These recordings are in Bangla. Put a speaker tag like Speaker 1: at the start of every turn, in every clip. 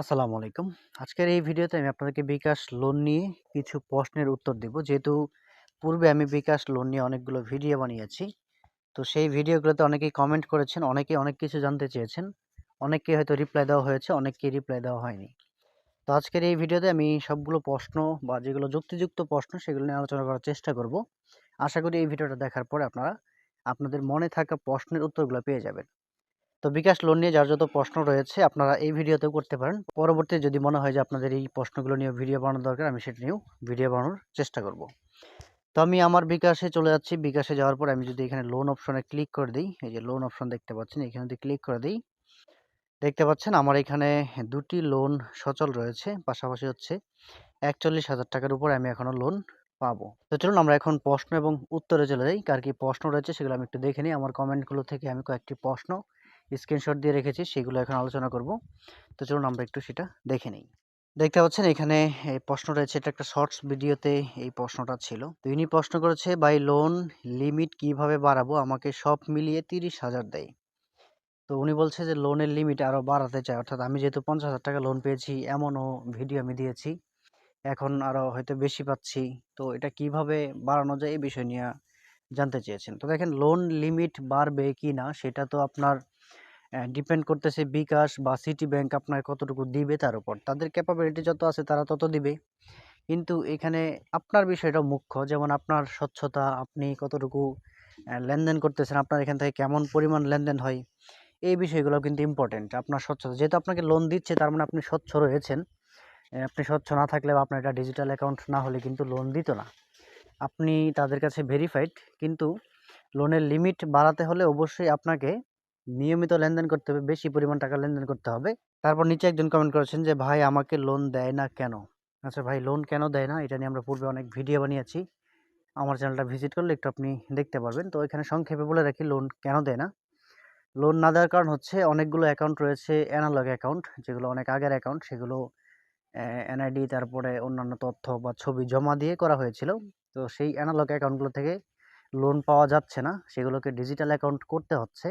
Speaker 1: আসসালামু আলাইকুম। আজকের এই ভিডিওতে আমি আপনাদেরকে বিকাশ লোন নিয়ে কিছু প্রশ্নের উত্তর দেব। যেহেতু পূর্বে আমি বিকাশ লোন নিয়ে অনেকগুলো ভিডিও বানিয়েছি। তো সেই ভিডিওগুলোতে অনেকেই কমেন্ট করেছেন, অনেকেই অনেক কিছু জানতে চেয়েছেন। অনেককে হয়তো রিপ্লাই দেওয়া হয়েছে, অনেককে রিপ্লাই দেওয়া হয়নি। তো আজকের এই ভিডিওতে আমি সবগুলো প্রশ্ন বা যেগুলো যুক্তিযুক্ত প্রশ্ন সেগুলো নিয়ে আলোচনা করার চেষ্টা করব। আশা করি এই ভিডিওটা দেখার পরে আপনারা আপনাদের মনে থাকা প্রশ্নের উত্তরগুলো পেয়ে যাবেন। তো বিকাশ লোন নিয়ে যার যত প্রশ্ন রয়েছে, আপনারা এই ভিডিওতেও করতে পারেন। পরবর্তী যদি মনে হয় যে আপনাদের এই প্রশ্নগুলো নিয়ে ভিডিও বানানো দরকার, আমি সেটা নিয়েও ভিডিও বানানোর চেষ্টা করব। তো আমি আমার বিকাশে চলে যাচ্ছি। বিকাশে যাওয়ার পর আমি যদি এখানে লোন অপশনে ক্লিক করে দিই, এই যে লোন অপশন দেখতে পাচ্ছেন, এখানে যদি ক্লিক করে দিই, দেখতে পাচ্ছেন আমার এখানে দুটি লোন সচল রয়েছে। পাশাপাশি হচ্ছে একচল্লিশ হাজার টাকার উপরে আমি এখনও লোন পাবো। তো চলুন আমরা এখন প্রশ্ন এবং উত্তরে চলে যাই। কার কি প্রশ্ন রয়েছে সেগুলো আমি একটু দেখে নিই। আমার কমেন্টগুলো থেকে আমি কয়েকটি প্রশ্ন স্ক্রিনশট দিয়ে রেখেছি, সেগুলো এখন আলোচনা করব। তো চলুন আমরা একটু সেটা দেখে নিই। দেখতে পাচ্ছেন এখানে এই প্রশ্ন রয়েছে, এটা একটা শর্টস ভিডিওতে এই প্রশ্নটা ছিল। তো ইনি প্রশ্ন করেছে বাই লোন লিমিট কীভাবে বাড়াবো? আমাকে সব মিলিয়ে তিরিশ হাজার দেয়। তো উনি বলছে যে লোনের লিমিট আরও বাড়াতে চায় অর্থাৎ আমি যেহেতু পঞ্চাশ হাজার টাকা লোন পেয়েছি, এমনও ভিডিও আমি দিয়েছি। এখন আরও হয়তো বেশি পাচ্ছি। তো এটা কীভাবে বাড়ানো যায় এই বিষয় নিয়ে জানতে চেয়েছেন। তো দেখেন লোন লিমিট বাড়বে কি না সেটা তো আপনার ডিপেন্ড করতেছে বিকাশ বা সিটি ব্যাংক আপনার কতটুকু দিবে তার উপর। তাদের ক্যাপাবিলিটি যত আছে তারা তত দিবে। কিন্তু এখানে আপনার বিষয়টা মুখ্য। যেমন আপনার স্বচ্ছতা, আপনি কতটুকু লেনদেন করতেছেন, আপনার এখান থেকে কেমন পরিমাণ লেনদেন হয়, এই বিষয়গুলো কিন্তু ইম্পর্টেন্ট আপনার স্বচ্ছতা, যেহেতু আপনাকে লোন দিচ্ছে, তার মানে আপনি স্বচ্ছ রয়েছেন। আপনি স্বচ্ছ না থাকলে বা আপনার এটা ডিজিটাল অ্যাকাউন্ট না হলে কিন্তু লোন দিত না। আপনি তাদের কাছে ভেরিফাইড কিন্তু লোনের লিমিট বাড়াতে হলে অবশ্যই আপনাকে নিয়মিত লেনদেন করতে হবে, বেশি পরিমাণ টাকা লেনদেন করতে হবে। তারপর নিচে একজন কমেন্ট করেছেন যে, ভাই, আমাকে লোন দেয় না কেন? আচ্ছা ভাই লোন কেন দেয় না? এটা নিয়ে আমরা পূর্বে অনেক ভিডিও বানিয়েছি। আমার চ্যানেলটা ভিজিট করলে একটু আপনি দেখতে পারবেন। তো এখানে সংক্ষেপে বলে রাখি লোন কেন দেয় না? লোন না দেওয়ার কারণ হচ্ছে অনেকগুলো অ্যাকাউন্ট রয়েছে অ্যানালগ অ্যাকাউন্ট যেগুলো অনেক আগের অ্যাকাউন্ট সেগুলো এনআইডি তারপরে অন্যান্য তথ্য বা ছবি জমা দিয়ে করা হয়েছিল। তো সেই অ্যানালগ অ্যাকাউন্টগুলো থেকে লোন পাওয়া যাচ্ছে না। সেগুলোকে ডিজিটাল অ্যাকাউন্ট করতে হচ্ছে।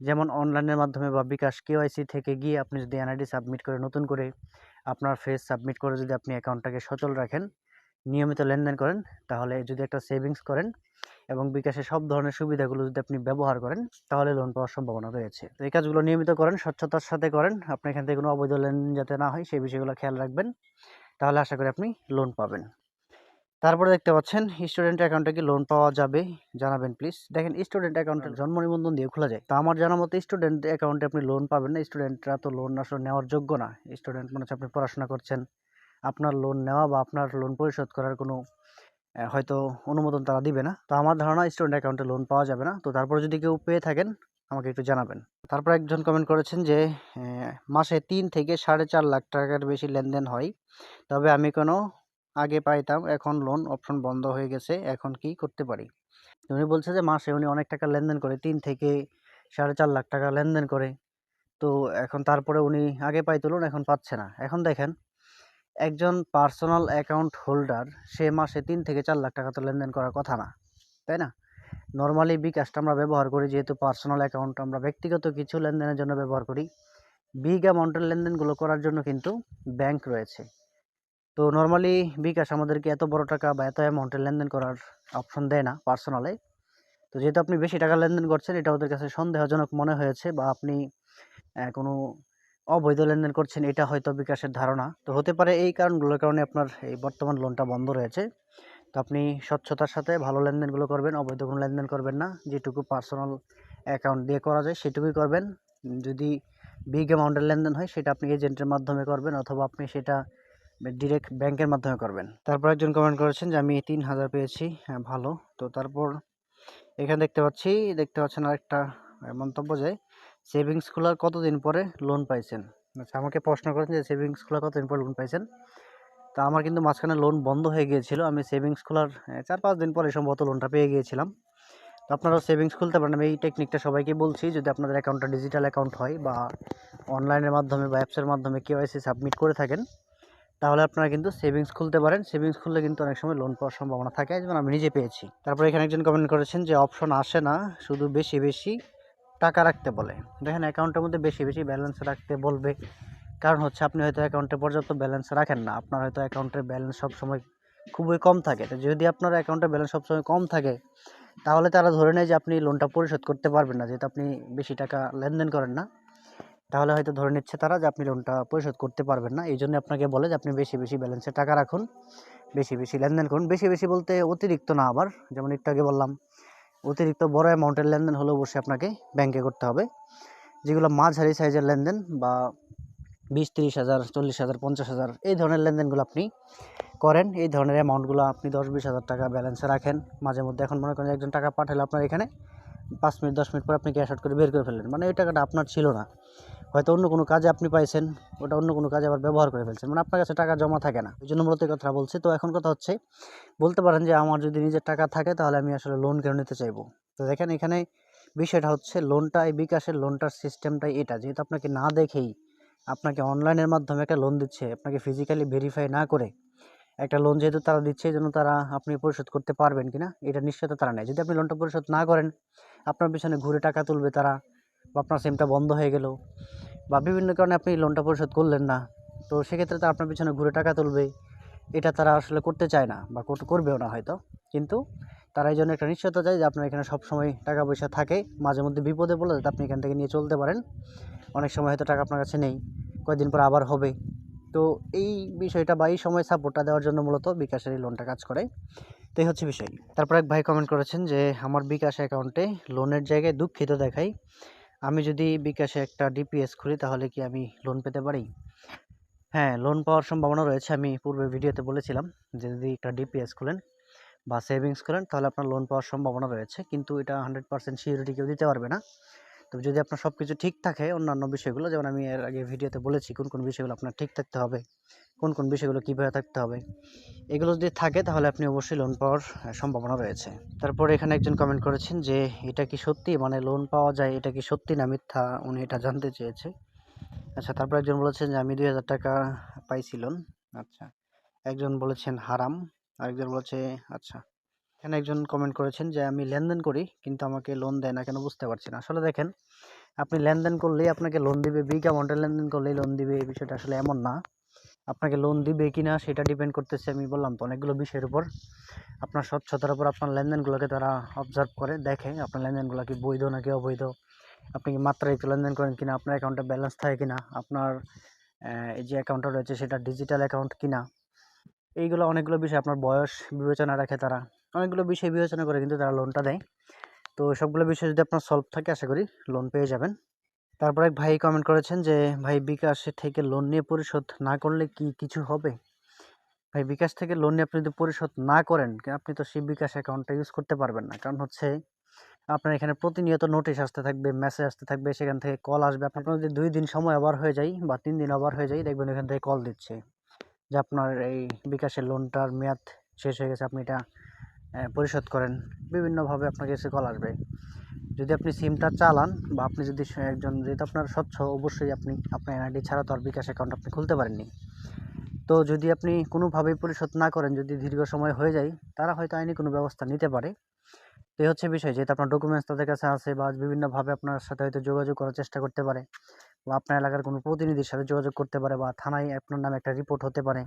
Speaker 1: যেমন অনলাইনের মাধ্যমে বা বিকাশ কেওয়াইসি থেকে গিয়ে আপনি যদি এনআইডি সাবমিট করে নতুন করে আপনার ফেস সাবমিট করে যদি আপনি অ্যাকাউন্টটাকে সচল রাখেন, নিয়মিত লেনদেন করেন, তাহলে যদি একটা সেভিংস করেন এবং বিকাশে সব ধরনের সুবিধাগুলো যদি আপনি ব্যবহার করেন, তাহলে লোন পাওয়ার সম্ভাবনা রয়েছে। তো এই কাজগুলো নিয়মিত করেন, স্বচ্ছতার সাথে করেন আপনি এখান থেকে কোনো অবৈধ লেনদেন যাতে না হয়, সেই বিষয়গুলো খেয়াল রাখবেন। তাহলে আশা করি আপনি লোন পাবেন। তারপরে দেখতে পাচ্ছেন স্টুডেন্ট অ্যাকাউন্টে কি লোন পাওয়া যাবে? জানাবেন প্লিজ দেখেন স্টুডেন্ট অ্যাকাউন্টের জন্ম নিবন্ধন দিয়ে খোলা যায়। তো আমার জানা মতো স্টুডেন্ট অ্যাকাউন্টে আপনি লোন পাবেন না। স্টুডেন্টরা তো লোন আসলে নেওয়ার যোগ্য না। স্টুডেন্ট মনে হচ্ছে আপনি পড়াশোনা করছেন। আপনার লোন নেওয়া বা আপনার লোন পরিশোধ করার কোনো হয়তো অনুমোদন তারা দিবে না। তো আমার ধারণা স্টুডেন্ট অ্যাকাউন্টে লোন পাওয়া যাবে না। তো তারপরে যদি কেউ পেয়ে থাকেন আমাকে একটু জানাবেন। তারপর একজন কমেন্ট করেছেন যে মাসে তিন থেকে সাড়ে চার লাখ টাকার বেশি লেনদেন হয়। তবে আমি কোনো আগে পাইতাম, এখন লোন অপশন বন্ধ হয়ে গেছে, এখন কি করতে পারি? উনি বলছে যে মাসে উনি অনেক টাকা লেনদেন করে, তিন থেকে সাড়ে চার লাখ টাকা লেনদেন করে। তো এখন তারপরে উনি আগে পাইতো লোন এখন পাচ্ছে না। এখন দেখেন, একজন পার্সোনাল অ্যাকাউন্ট হোল্ডার সে মাসে তিন থেকে চার লাখ টাকা তো লেনদেন করার কথা না, তাই না? নর্মালি বিকাশটা আমরা ব্যবহার করি, যেহেতু পার্সোনাল অ্যাকাউন্ট আমরা ব্যক্তিগত কিছু লেনদেনের জন্য ব্যবহার করি। বিগ অ্যামাউন্টের লেনদেনগুলো করার জন্য কিন্তু ব্যাংক রয়েছে। তো নর্মালি বিকাশ আমাদেরকে এত বড় টাকা বা এত অ্যামাউন্টের লেনদেন করার অপশন দেয় না পার্সোনালে তো যেহেতু আপনি বেশি টাকা লেনদেন করছেন, এটা ওদের কাছে সন্দেহজনক মনে হয়েছে বা আপনি কোনো অবৈধ লেনদেন করছেন, এটা হয়তো বিকাশের ধারণা। তো হতে পারে এই কারণগুলোর কারণে আপনার এই বর্তমান লোনটা বন্ধ রয়েছে। তো আপনি স্বচ্ছতার সাথে ভালো লেনদেনগুলো করবেন, অবৈধ কোনো লেনদেন করবেন না। যেটুকু পার্সোনাল অ্যাকাউন্ট দিয়ে করা যায়, সেটুকুই করবেন। যদি বিগ অ্যামাউন্টের লেনদেন হয়, সেটা আপনি এজেন্টের মাধ্যমে করবেন, অথবা আপনি সেটা ডিরেক্ট ব্যাংকের মাধ্যমে করবেন। তারপর একজন কমেন্ট করেছেন যে, আমি তিন হাজার পেয়েছি হ্যাঁ ভালো। তো তারপর এখানে দেখতে পাচ্ছি, দেখতে পাচ্ছেন আরেকটা মন্তব্য যে সেভিংস খোলার কতদিন পরে লোন পাইছেন? আচ্ছা আমাকে প্রশ্ন করেছেন যে সেভিংস খোলার কতদিন পরে লোন পাইছেন? তা আমার কিন্তু মাঝখানে লোন বন্ধ হয়ে গিয়েছিল। আমি সেভিংস খোলার চার পাঁচ দিন পরে সম্ভবত লোনটা পেয়ে গিয়েছিলাম। তো আপনারাও সেভিংস খুলতে পারেন। আমি এই টেকনিকটা সবাইকে বলছি, যদি আপনাদের অ্যাকাউন্টটা ডিজিটাল অ্যাকাউন্ট হয় বা অনলাইনের মাধ্যমে বা অ্যাপসের মাধ্যমে কেওয়াইসি সাবমিট করে থাকেন তাহলে আপনারা কিন্তু সেভিংস খুলতে পারেন। সেভিংস খুললে কিন্তু অনেক সময় লোন পাওয়ার সম্ভাবনা থাকে। যেমন আমি নিজে পেয়েছি। তারপরে এখানে একজন কমেন্ট করেছেন যে অপশন আসে না, শুধু বেশি বেশি টাকা রাখতে বলে। দেখেন অ্যাকাউন্টের মধ্যে বেশি বেশি ব্যালেন্স রাখতে বলবে। কারণ হচ্ছে আপনি হয়তো অ্যাকাউন্টে পর্যাপ্ত ব্যালেন্স রাখেন না। আপনার হয়তো অ্যাকাউন্টের ব্যালেন্স সবসময় খুবই কম থাকে। তো যদি আপনার অ্যাকাউন্টের ব্যালেন্স সবসময় কম থাকে, তাহলে তারা ধরে নেয় যে, আপনি লোনটা পরিশোধ করতে পারবেন না। যেহেতু আপনি বেশি টাকা লেনদেন করেন না। তাহলে হয়তো ধরে নিচ্ছে তারা যে আপনি লোনটা পরিশোধ করতে পারবেন না। এই জন্য আপনাকে বলে যে আপনি বেশি বেশি ব্যালেন্সে টাকা রাখুন। বেশি বেশি লেনদেন করুন। বেশি বেশি বলতে অতিরিক্ত না আবার। যেমন একটু আগে বললাম, অতিরিক্ত বড় অ্যামাউন্টের লেনদেন হলে অবশ্যই আপনাকে ব্যাংকে করতে হবে। যেগুলো মাঝারি সাইজের লেনদেন বা বিশ, তিরিশ হাজার, চল্লিশ হাজার, পঞ্চাশ হাজার, এই ধরনের লেনদেনগুলো আপনি করেন। এই ধরনের অ্যামাউন্টগুলো আপনি দশ, বিশ হাজার টাকা ব্যালেন্সে রাখেন। মাঝে মধ্যে এখন মনে করেন একজন টাকা পাঠালে আপনার এখানে। পাঁচ মিনিট, দশ মিনিট পর আপনি ক্যাশ আউট করে বের করে ফেললেন। মানে এই টাকাটা আপনার ছিল না। হয়তো অন্য কোনো কাজে আপনি পাইছেন, ওটা অন্য কোনো কাজে আবার ব্যবহার করে ফেলছেন। মানে আপনার কাছে টাকা জমা থাকে না। ওই জন্য মূলত কথা বলছি। তো এখন কথা হচ্ছে, বলতে পারেন যে আমার যদি নিজের টাকা থাকে, তাহলে আমি আসলে লোন কেন নিতে চাইব? তো দেখেন, এখানে বিষয়টা হচ্ছে লোনটা এই বিকাশের লোনটার সিস্টেমটাই এটা। যেহেতু আপনাকে না দেখেই আপনাকে অনলাইনের মাধ্যমে একটা লোন দিচ্ছে, আপনাকে ফিজিক্যালি ভেরিফাই না করে একটা লোন যেহেতু তারা দিচ্ছে, এই জন্য তারা আপনি পরিশোধ করতে পারবেন কিনা, এটা নিশ্চয়তা তারা নেয়। যদি আপনি লোনটা পরিশোধ না করেন, আপনার পিছনে ঘুরে টাকা তুলবে তারা বা আপনার সিমটা বন্ধ হয়ে গেল বা বিভিন্ন কারণে আপনি লোনটা পরিশোধ করলেন না, তো সেক্ষেত্রে তারা আপনার পিছনে ঘুরে টাকা তুলবে, এটা তারা আসলে করতে চায় না বা কর- করবেও না হয়তো। কিন্তু তারা এই জন্য একটা নিশ্চয়তা চায় যে আপনার এখানে সবসময় টাকা পয়সা থাকে, মাঝে মধ্যে বিপদে পড়লে আপনি এখান থেকে নিয়ে চলতে পারেন। অনেক সময় হয়তো টাকা আপনার কাছে নেই কয়েকদিন পর আবার হবে। তো এই বিষয়টা বা এই সময় সাপোর্টটা দেওয়ার জন্য মূলত বিকাশের এই লোনটা কাজ করে। তো হচ্ছে বিষয়। তারপর এক ভাই কমেন্ট করেছেন যে, আমার বিকাশ অ্যাকাউন্টে লোনের জায়গায় দুঃখিত দেখাই। আমি যদি বিকাশে একটা ডিপিএস খুলি, তাহলে কি আমি লোন পেতে পারি? হ্যাঁ লোন পাওয়ার সম্ভাবনা রয়েছে। আমি পূর্বে ভিডিওতে বলেছিলাম যে, যদি একটা ডিপিএস খুলেন বা সেভিংস করেন তাহলে আপনার লোন পাওয়ার সম্ভাবনা রয়েছে। কিন্তু এটা হান্ড্রেড পার্সেন্ট সিউরিটি কেউ দিতে পারবে না। তবে যদি আপনার সব কিছু ঠিক থাকে, অন্যান্য বিষয়গুলো, যেমন আমি এর আগে ভিডিওতে বলেছি কোন কোন বিষয়গুলো আপনার ঠিক থাকতে হবে, কোন কোন বিষয়গুলো কীভাবে থাকতে হবে, এগুলো যদি থাকে তাহলে আপনি অবশ্যই লোন পাওয়ার সম্ভাবনা রয়েছে। তারপর এখানে একজন কমেন্ট করেছেন যে, এটা কি সত্যি? মানে লোন পাওয়া যায়, এটা কি সত্যি না মিথ্যা? উনি এটা জানতে চেয়েছে। আচ্ছা তারপর একজন বলেছেন যে, আমি দুই হাজার টাকা পাইছি লোন আচ্ছা একজন বলেছেন হারাম, আরেকজন বলেছে আচ্ছা এখানে একজন কমেন্ট করেছেন যে, আমি লেনদেন করি, কিন্তু আমাকে লোন দেয় না কেন বুঝতে পারছি না। আসলে দেখেন, আপনি লেনদেন করলেই আপনাকে লোন দিবে বিগ অ্যামাউন্টের লেনদেন করলেই লোন দিবে, এই বিষয়টা আসলে এমন না। আপনাকে লোন দিবে কি না সেটা ডিপেন্ড করতেছে, আমি বললাম তো অনেকগুলো বিষয়ের উপর। আপনার স্বচ্ছতার উপর আপনার লেনদেনগুলোকে তারা অবজার্ভ করে, দেখে আপনার লেনদেনগুলো কি বৈধ নাকি অবৈধ। আপনি কি মাত্রাতিরিক্ত লেনদেন করেন কিনা, আপনার অ্যাকাউন্টে ব্যালেন্স থাকে কিনা, আপনার এই যে অ্যাকাউন্টটা রয়েছে সেটা ডিজিটাল অ্যাকাউন্ট কিনা। এইগুলো অনেকগুলো বিষয় আপনার বয়স বিবেচনা রাখে তারা। অনেকগুলো বিষয় বিবেচনা করে কিন্তু তারা লোনটা দেয়। তো সবগুলো বিষয় যদি আপনার সলভ থাকে, আশা করি লোন পেয়ে যাবেন। তারপর এক ভাই কমেন্ট করেছেন যে, ভাই, বিকাশ থেকে লোন নিয়ে পরিশোধ না করলে কি কিছু হবে? ভাই, বিকাশ থেকে লোন নিয়ে আপনি যদি পরিশোধ না করেন, আপনি তো সেই বিকাশ অ্যাকাউন্টটা ইউজ করতে পারবেন না। কারণ হচ্ছে, আপনার এখানে প্রতিনিয়ত নোটিশ আসতে থাকবে মেসেজ আসতে থাকবে, সেখান থেকে কল আসবে। আপনার যদি দুই দিন সময় আবার হয়ে যায় বা তিন দিন আবার হয়ে যায়, দেখবেন এখান থেকে কল দিচ্ছে। যে আপনার এই বিকাশের লোনটার মেয়াদ শেষ হয়ে গেছে, আপনি এটা পরিশোধ করেন। বিভিন্নভাবে আপনার কাছে কল আসবে। যদি আপনি সিমটা চালান বা আপনি যদি একজন, যেহেতু আপনার স্বচ্ছ, অবশ্যই আপনি আপনার এনআইডি ছাড়া তো আর বিকাশ অ্যাকাউন্ট আপনি খুলতে পারেননি। তো যদি আপনি কোনোভাবেই পরিশোধ না করেন, যদি দীর্ঘ সময় হয়ে যায়, তারা হয়তো আইনি কোনো ব্যবস্থা নিতে পারে। তো এই হচ্ছে বিষয়, যেহেতু আপনার ডকুমেন্টস তাদের কাছে আছে বা বিভিন্নভাবে আপনার সাথে হয়তো যোগাযোগ করার চেষ্টা করতে পারে। বা আপনার এলাকার কোনো প্রতিনিধির সাথে যোগাযোগ করতে পারে বা থানায় আপনার নামে একটা রিপোর্ট হতে পারে।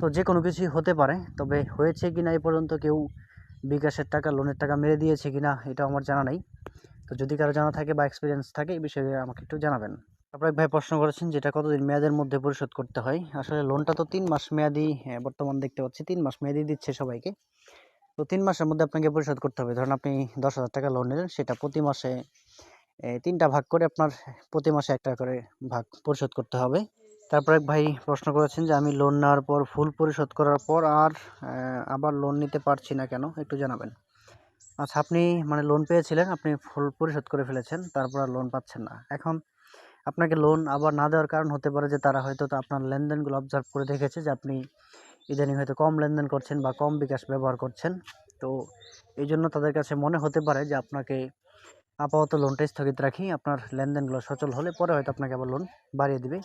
Speaker 1: তো যে কোনো কিছুই হতে পারে তবে হয়েছে কি না এই পর্যন্ত কেউ বিকাশের টাকা লোনের টাকা মেরে দিয়েছে কি না এটা আমার জানা নেই। তো যদি কারও জানা থাকে বা এক্সপিরিয়েন্স থাকে এই বিষয়ে আমাকে একটু জানাবেন। এক ভাই প্রশ্ন করেছেন যেটা কতদিন মেয়াদের মধ্যে পরিশোধ করতে হয়? আসলে লোনটা তো তিন মাস মেয়াদি হ্যাঁ, বর্তমান দেখতে পাচ্ছি তিন মাস মেয়াদি দিচ্ছে সবাইকে। তো তিন মাসের মধ্যে আপনাকে পরিশোধ করতে হবে। ধরুন আপনি দশ হাজার টাকা লোন নিলেন সেটা প্রতি মাসে এ, তিনটা ভাগ করে আপনার প্রতি মাসে একটা করে ভাগ পরিশোধ করতে হবে। তারপর এক ভাই প্রশ্ন করেছেন যে, আমি লোন নেওয়ার পর ফুল পরিশোধ করার পর আর আবার লোন নিতে পারছি না কেন? একটু জানাবেন। আচ্ছা আপনি মানে লোন পেয়েছিলেন, আপনি ফুল পরিশোধ করে ফেলেছেন, তারপর আর লোন পাচ্ছেন না। এখন আপনাকে লোন আবার না দেওয়ার কারণ হতে পারে যে, তারা হয়তো আপনার লেনদেনগুলো অবজার্ভ করে দেখেছে যে, আপনি ইদানিং হয়তো কম লেনদেন করছেন বা কম বিকাশ ব্যবহার করছেন। তো এই জন্য তাদের কাছে মনে হতে পারে যে, আপনাকে আপাতত লোনটা স্থগিত রাখি, আপনার লেনদেনগুলো সচল হলে পরে হয়তো আপনাকে আবার লোন বাড়িয়ে দিবে।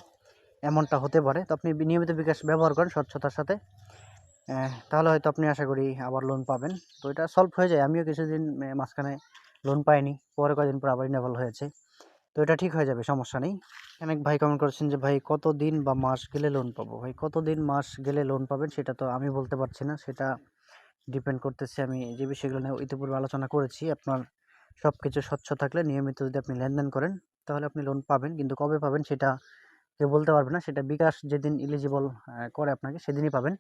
Speaker 1: এমনটা হতে পারে। তো আপনি নিয়মিত বিকাশ ব্যবহার করেন স্বচ্ছতার সাথে। তাহলে হয়তো আপনি আশা করি আবার লোন পাবেন। তো এটা সলভ হয়ে যায়। আমিও কিছুদিন মাঝখানে লোন পাইনি। পরে কয়েকদিন পর আবার ইনেবল হয়েছে। তো এটা ঠিক হয়ে যাবে, সমস্যা নেই। অনেক ভাই কমেন্ট করেছেন যে, ভাই কত দিন বা মাস গেলে লোন পাবো? ভাই কত দিন মাস গেলে লোন পাবেন সেটা তো আমি বলতে পারছি না। সেটা ডিপেন্ড করতেছে। আমি যে বিষয়গুলো নিয়ে ইতিপূর্বে আলোচনা করেছি, আপনার সব কিছু স্বচ্ছ থাকলে নিয়মিত যদি আপনি লেনদেন করেন, তাহলে আপনি লোন পাবেন। কিন্তু কবে পাবেন সেটা কেউ বলতে পারবে না। সেটা বিকাশ যেদিন ইলিজিবল করে আপনাকে সেদিনই পাবেন।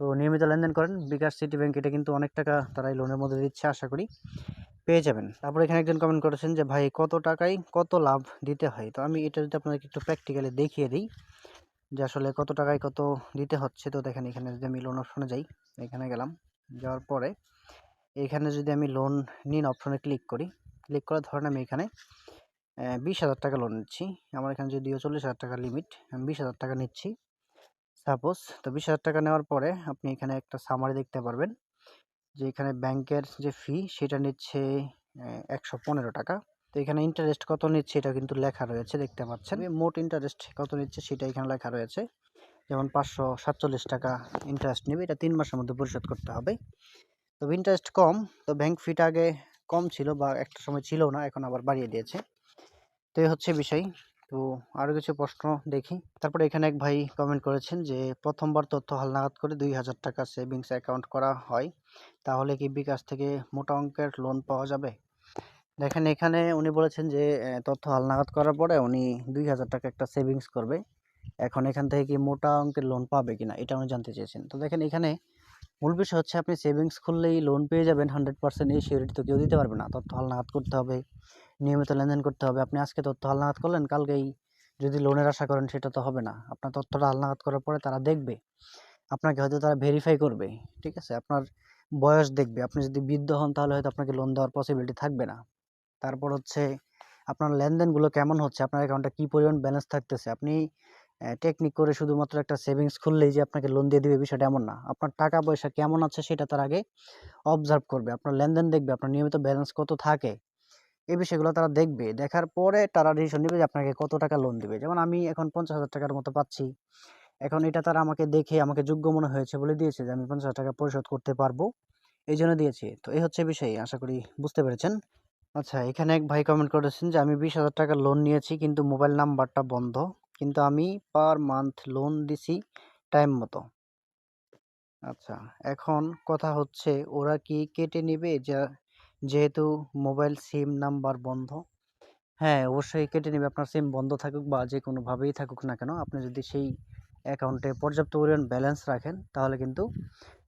Speaker 1: তো নিয়মিত লেনদেন করেন। বিকাশ সিটি ব্যাংক এটা কিন্তু অনেক টাকা তারা এই লোনের মধ্যে দিচ্ছে আশা করি। পেয়ে যাবেন। তারপর এখানে একজন কমেন্ট করেছেন যে, ভাই, কত টাকায় কত লাভ দিতে হয়? তো আমি এটা যদি আপনাদেরকে একটু প্র্যাকটিক্যালি দেখিয়ে দিই, যে আসলে কত টাকায় কত দিতে হচ্ছে। তো দেখেন এখানে যদি আমি লোন অপশনে যাই, এখানে গেলাম। যাওয়ার পরে এখানে যদি আমি লোন নিন অপশনে ক্লিক করি ক্লিক করার ধরেন আমি এখানে বিশ হাজার টাকা লোন নিচ্ছি। আমার এখানে যদিও চল্লিশ হাজার টাকা লিমিট আমি বিশ হাজার টাকা নিচ্ছি। সাপোজ তো বিশ হাজার টাকা নেওয়ার পরে আপনি এখানে একটা সামারি দেখতে পারবেন যে এখানে ব্যাংকের যে ফি সেটা নিচ্ছে একশো পনেরো টাকা। তো এখানে ইন্টারেস্ট কত নিচ্ছে, এটা কিন্তু লেখা রয়েছে, দেখতে পাচ্ছেন। মোট ইন্টারেস্ট কত নিচ্ছে, সেটা এখানে লেখা রয়েছে। যেমন পাঁচশো সাতচল্লিশ টাকা ইন্টারেস্ট নেবে, এটা তিন মাসের মধ্যে পরিশোধ করতে হবে। তবে ইন্টারেস্ট কম, তো ব্যাংক ফিটা আগে কম ছিল বা একটা সময় ছিল না, এখন আবার বাড়িয়ে দিয়েছে। তো এই হচ্ছে বিষয়। তো আরও কিছু প্রশ্ন দেখি। তারপরে এখানে এক ভাই কমেন্ট করেছেন যে, প্রথমবার তথ্য হালনাগাদ করে দুই হাজার টাকা সেভিংস অ্যাকাউন্ট করা হয়, তাহলে কি বিকাশ থেকে মোটা অঙ্কের লোন পাওয়া যাবে? দেখেন, এখানে উনি বলেছেন যে তথ্য হালনাগাদ করার পরে উনি দুই হাজার টাকা একটা সেভিংস করবে। এখন এখান থেকে কি মোটা অঙ্কের লোন পাবে কিনা, এটা উনি জানতে চেয়েছেন। তো দেখেন, এখানে মূল বিষয় হচ্ছে আপনি সেভিংস খুললেই লোন পেয়ে যাবেন হান্ড্রেড পার্সেন্ট এই সিওরিটি তো কেউ দিতে পারবে না। তথ্য হালনাগাদ করতে হবে, নিয়মিত লেনদেন করতে হবে। আপনি আজকে তথ্য হালনাগাদ করলেন, কালকেই যদি লোনের আশা করেন সেটা তো হবে না। আপনার তথ্যটা হালনাগাদ করার পরে তারা দেখবে, আপনাকে হয়তো তারা ভেরিফাই করবে, ঠিক আছে? আপনার বয়স দেখবে। আপনি যদি বৃদ্ধ হন তাহলে হয়তো আপনাকে লোন দেওয়ার পসিবিলিটি থাকবে না। তারপর হচ্ছে আপনার লেনদেনগুলো কেমন হচ্ছে? আপনার অ্যাকাউন্টে কী পরিমাণ ব্যালেন্স থাকতেছে? আপনি টেকনিক করে শুধুমাত্র একটা সেভিংস খুললেই যে আপনাকে লোন দিয়ে দেবে বিষয়টা এমন না। আপনার টাকা পয়সা কেমন আছে সেটা তার আগে অবজার্ভ করবে। আপনার লেনদেন দেখবে, আপনার নিয়মিত ব্যালেন্স কত থাকে এই বিষয়গুলো তারা দেখবে। দেখার পরে তারা ডিসিশন নেবে যে আপনাকে কত টাকা লোন দেবে। যেমন আমি এখন পঞ্চাশ হাজার টাকার মতো পাচ্ছি। এখন এটা তারা আমাকে দেখে, আমাকে যোগ্য মনে হয়েছে বলে দিয়েছে যে আমি পঞ্চাশ হাজার টাকা পরিশোধ করতে পারব। এই জন্য দিয়েছি। তো এই হচ্ছে বিষয়, আশা করি বুঝতে পেরেছেন। আচ্ছা এখানে এক ভাই কমেন্ট করেছেন যে আমি বিশ হাজার টাকা লোন নিয়েছি, কিন্তু মোবাইল নাম্বারটা বন্ধ। কিন্তু আমি পার মান্থ লোন দিছি টাইম মতো। আচ্ছা এখন কথা হচ্ছে ওরা কি কেটে নেবে? যা, যেহেতু মোবাইল সিম নাম্বার বন্ধ। হ্যাঁ অবশ্যই কেটে নেবে। আপনার সিম বন্ধ থাকুক বা যে কোনোভাবেই থাকুক না কেন, আপনি যদি সেই অ্যাকাউন্টে পর্যাপ্ত পরিমাণ ব্যালেন্স রাখেন, তাহলে কিন্তু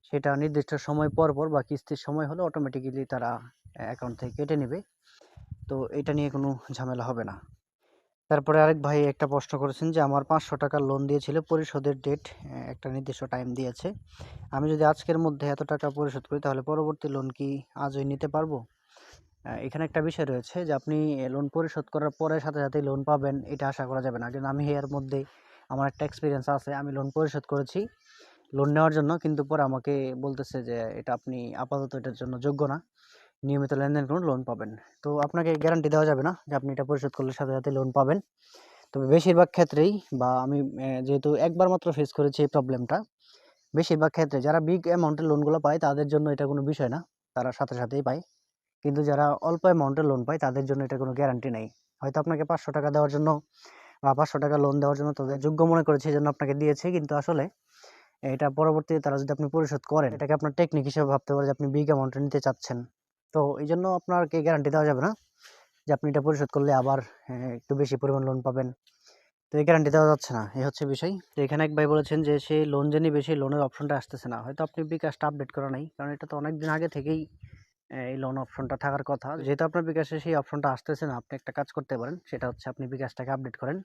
Speaker 1: সেটা নির্দিষ্ট সময় পর পর বা কিস্তির সময় হলে অটোমেটিক্যালি তারা অ্যাকাউন্ট থেকে কেটে নেবে। তো এটা নিয়ে কোনো ঝামেলা হবে না। তারপরে আরেক ভাই একটা প্রশ্ন করেছেন যে, আমার পাঁচশো টাকা লোন দিয়েছিল, পরিশোধের ডেট একটা নির্দিষ্ট টাইম দিয়েছে। আমি যদি আজকের মধ্যে এত টাকা পরিশোধ করি, তাহলে পরবর্তী লোন কি আজই নিতে পারব? এখানে একটা বিষয় রয়েছে যে, আপনি লোন পরিশোধ করার পরে সাথে সাথেই লোন পাবেন, এটা আশা করা যাবে না। কিন্তু আমি এর মধ্যে আমার একটা এক্সপিরিয়েন্স আছে, আমি লোন পরিশোধ করেছি লোন নেওয়ার জন্য, কিন্তু পরে আমাকে বলতেছে যে, এটা আপনি আপাতত এটার জন্য যোগ্য না। নিয়মিত লেনদেন করুন লোন পাবেন। তো আপনাকে গ্যারান্টি দেওয়া যাবে না যে আপনি এটা পরিশোধ করলে সাথে সাথে লোন পাবেন। তবে বেশিরভাগ ক্ষেত্রেই বা আমি যেহেতু একবার মাত্র ফেস করেছি এই প্রবলেমটা বেশিরভাগ ক্ষেত্রে যারা বিগ অ্যামাউন্টের লোনগুলো পায়, তাদের জন্য এটা কোনো বিষয় না। তারা সাথে সাথেই পায়। কিন্তু যারা অল্প অ্যামাউন্টের লোন পায়, তাদের জন্য এটা কোনো গ্যারান্টি নেই। হয়তো আপনাকে পাঁচশো টাকা দেওয়ার জন্য বা পাঁচশো টাকা লোন দেওয়ার জন্য তাদের যোগ্য মনে করেছে, এই জন্য আপনাকে দিয়েছে। কিন্তু আসলে এটা পরবর্তীতে তারা যদি আপনি পরিশোধ করেন, এটাকে আপনার টেকনিক হিসেবে ভাবতে পারে যে আপনি বিগ অ্যামাউন্টে নিতে চাচ্ছেন। তো এই জন্য আপনাকে গ্যারান্টি দেওয়া যাবে না যে আপনি এটা পরিশোধ করলে আবার একটু বেশি পরিমাণ লোন পাবেন। তো এই গ্যারান্টি দেওয়া যাচ্ছে না এই হচ্ছে বিষয়। তো এখানে এক ভাই বলেছেন যে সে লোন যে সেই লোনের অপশনটা আসতেছে না। হয়তো আপনি বিকাশটা আপডেট করা নাই, কারণ এটা তো অনেক দিন আগে থেকেই এই লোন অপশনটা থাকার কথা। যেহেতু আপনার বিকাশে সেই অপশনটা আসতেছে না, আপনি একটা কাজ করতে পারেন, সেটা হচ্ছে আপনি বিকাশটাকে আপডেট করেন,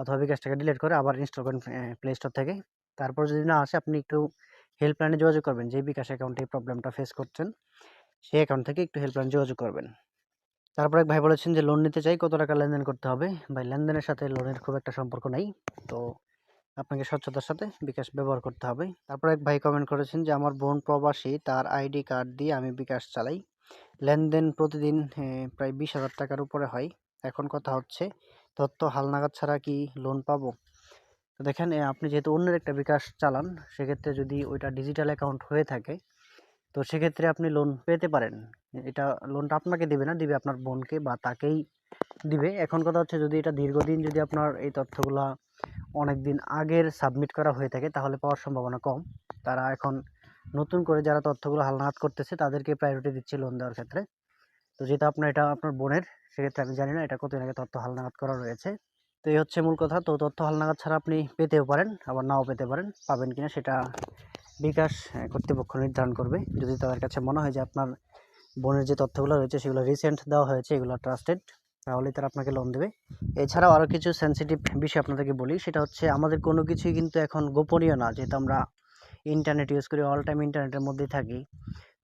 Speaker 1: অথবা বিকাশটাকে ডিলিট করে আবার ইনস্টল করেন প্লে স্টোর থেকে। তারপর যদি না আসে, আপনি একটু হেল্পলাইনে যোগাযোগ করবেন, যে বিকাশ অ্যাকাউন্টে এই প্রবলেমটা ফেস করছেন। সেই অ্যাকাউন্ট থেকে একটু হেল্পলাইন যোগাযোগ করবেন। তারপর এক ভাই বলেছেন যে লোন নিতে চাই, কত টাকা লেনদেন করতে হবে? ভাই, লেনদেনের সাথে লোনের খুব একটা সম্পর্ক নেই। তো আপনাকে স্বচ্ছতার সাথে বিকাশ ব্যবহার করতে হবে। তারপর এক ভাই কমেন্ট করেছেন যে, আমার বোন প্রবাসী, তার আইডি কার্ড দিয়ে আমি বিকাশ চালাই। লেনদেন প্রতিদিন প্রায় বিশ হাজার টাকার উপরে হয়। এখন কথা হচ্ছে, তথ্য হালনাগাদ ছাড়া কি লোন পাবো? তো দেখেন আপনি যেহেতু অন্যের একটা বিকাশ চালান, সেক্ষেত্রে যদি ওইটা ডিজিটাল অ্যাকাউন্ট হয়ে থাকে তো সেক্ষেত্রে আপনি লোন পেতে পারেন। এটা লোনটা আপনাকে দেবে না, দিবে আপনার বোনকে বা তাকেই দিবে। এখন কথা হচ্ছে যদি এটা দীর্ঘদিন যদি আপনার এই তথ্যগুলা অনেক দিন আগের সাবমিট করা হয়ে থাকে, তাহলে পাওয়ার সম্ভাবনা কম। তারা এখন নতুন করে যারা তথ্যগুলো হালনাগাদ করতেছে, তাদেরকে প্রায়োরিটি দিচ্ছে লোন দেওয়ার ক্ষেত্রে। তো যেহেতু আপনার এটা আপনার বোনের, সেক্ষেত্রে আমি জানি না এটা কতদিন আগে তথ্য হালনাগাদ করা রয়েছে। তো এই হচ্ছে মূল কথা। তো তথ্য হালনাগাদ ছাড়া আপনি পেতেও পারেন, আবার নাও পেতে পারেন, পাবেন কিনা সেটা বিকাশ কর্তৃপক্ষ নির্ধারণ করবে। যদি তাদের কাছে মনে হয় যে আপনার বোনের যে তথ্যগুলো রয়েছে, সেগুলো রিসেন্ট দেওয়া হয়েছে, এগুলো ট্রাস্টেড তাহলে তারা আপনাকে লোন দেবে। এছাড়াও আরও কিছু সেন্সিটিভ বিষয় আপনাদেরকে বলি। সেটা হচ্ছে, আমাদের কোনো কিছুই কিন্তু এখন গোপনীয় না, যেহেতু আমরা ইন্টারনেট ইউজ করি অল টাইম ইন্টারনেটের মধ্যেই থাকি।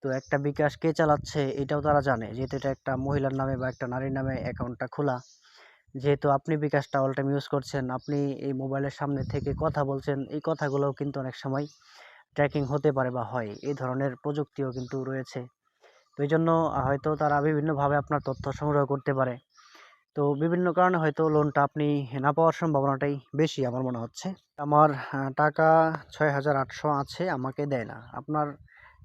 Speaker 1: তো একটা বিকাশ কে চালাচ্ছে, এটাও তারা জানে। যেহেতু এটা একটা মহিলার নামে বা একটা নারীর নামে অ্যাকাউন্টটা খোলা। যেহেতু আপনি বিকাশটা অল টাইম ইউজ করছেন, আপনি এই মোবাইলের সামনে থেকে কথা বলছেন, এই কথাগুলোও কিন্তু অনেক সময় ট্র্যাকিং হতে পারে বা হয়, এই ধরনের প্রযুক্তিও কিন্তু রয়েছে। তো এই জন্য হয়তো তারা বিভিন্নভাবে আপনার তথ্য সংগ্রহ করতে পারে। তো বিভিন্ন কারণে হয়তো লোনটা আপনি না পাওয়ার সম্ভাবনাটাই বেশি আমার মনে হচ্ছে। আমার টাকা ছয় হাজার আটশো আছে, আমাকে দেয় না। আপনার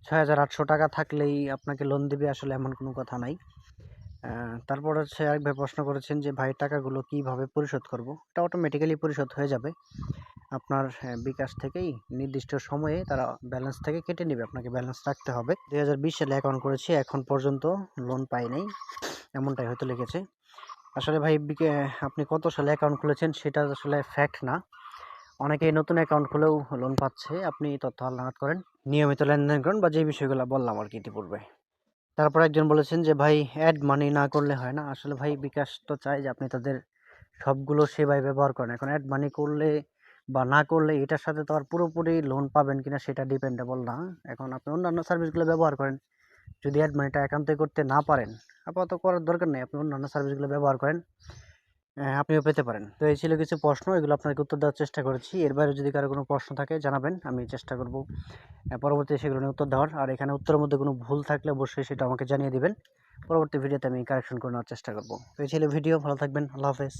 Speaker 1: ছয় হাজার আটশো টাকা থাকলেই আপনাকে লোন দেবে আসলে এমন কোনো কথা নাই। তারপর হচ্ছে আরেক ভাই প্রশ্ন করেছেন যে, ভাই, টাকাগুলো কীভাবে পরিশোধ করব? এটা অটোমেটিক্যালি পরিশোধ হয়ে যাবে। আপনার বিকাশ থেকেই নির্দিষ্ট সময়ে তারা ব্যালেন্স থেকে কেটে নেবে। আপনাকে ব্যালেন্স রাখতে হবে। দুই হাজার বিশ সালে অ্যাকাউন্ট করেছি, এখন পর্যন্ত লোন পাই নাই। এমনটাই হয়তো লিখেছে আসলে ভাই আপনি কত সালে অ্যাকাউন্ট খুলেছেন সেটা আসলে ফ্যাক্ট না। অনেকেই নতুন অ্যাকাউন্ট খুলেও লোন পাচ্ছে। আপনি তথ্য হালনাগাদ করেন। নিয়মিত লেনদেন করেন বা যে বিষয়গুলো বললাম আর কি ইতিপূর্বে। তারপর একজন বলেছেন যে, ভাই অ্যাড মানি না করলে হয় না। আসলে ভাই, বিকাশ তো চাই যে আপনি তাদের সবগুলো সেবায় ব্যবহার করেন। এখন অ্যাড মানি করলে বা না করলে এটার সাথে তো আর পুরোপুরি লোন পাবেন কিনা সেটা ডিপেন্ডেবল না। এখন আপনি অন্যান্য সার্ভিসগুলো ব্যবহার করেন। যদি অ্যাড মানিটা একান্তই করতে না পারেন, আপাতত করার দরকার নেই। আপনি অন্যান্য সার্ভিসগুলো ব্যবহার করেন আপনিও পেতে পারেন। তো এই ছিল কিছু প্রশ্ন, এগুলো আপনাকে উত্তর দেওয়ার চেষ্টা করেছি। এর বাইরে যদি কারও কোনো প্রশ্ন থাকে জানাবেন, আমি চেষ্টা করব। পরবর্তী সেগুলো নিয়ে উত্তর দেওয়ার। আর এখানে উত্তরের মধ্যে কোনো ভুল থাকলে অবশ্যই সেটা আমাকে জানিয়ে দেবেন। পরবর্তী ভিডিওতে আমি কারেকশন করে নেওয়ার চেষ্টা করব। তো এই ছিল ভিডিও, ভালো থাকবেন, আল্লাহ হাফেজ।